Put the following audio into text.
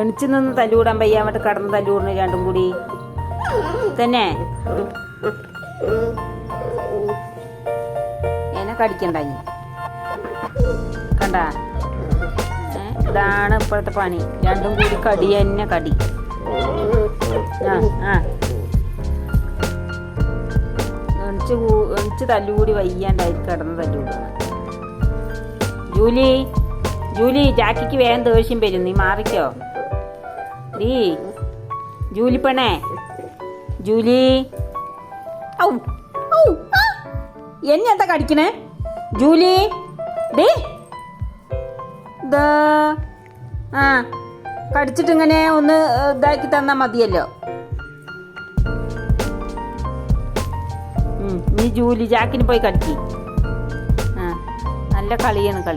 എണിച്ചു നിന്ന് തല്ലുകൂടാൻ പയ്യാൻ വേണ്ടി കടന്ന് തല്ലുകൂടണ രണ്ടും കൂടി. തന്നെ. എന്നെ കടിക്കണ്ട ഇനി. കണ്ട? ഇതാണ് ഇപ്പോഴത്തെ പണി. രണ്ടും കൂടി കടി തന്നെ കടി. ആ ആ. എണിച്ച് എണിച്ച് തല്ലുകൂടി വയ്യാണ്ടായി കിടന്ന് തല്ലുകൂടാണ് ജൂലി. ജൂലി ജാക്കിക്ക് വേഗം ദേഷ്യം വരും. നീ മാറിക്കോ. ഡീ ജൂലി പെണ്ണേ. ജൂലി. ഔ ഔ. എന്നെ എന്താ കടിക്കണേ? ജൂലി. ഡേ. ആ കടിച്ചിട്ട് ഇങ്ങനെ ഒന്ന് ഇതാക്കി തന്നാ മതിയല്ലോ. നീ ജൂലി ജാക്കിന് പോയി കടിക്കി. ആ നല്ല കളിയാണ് കളി.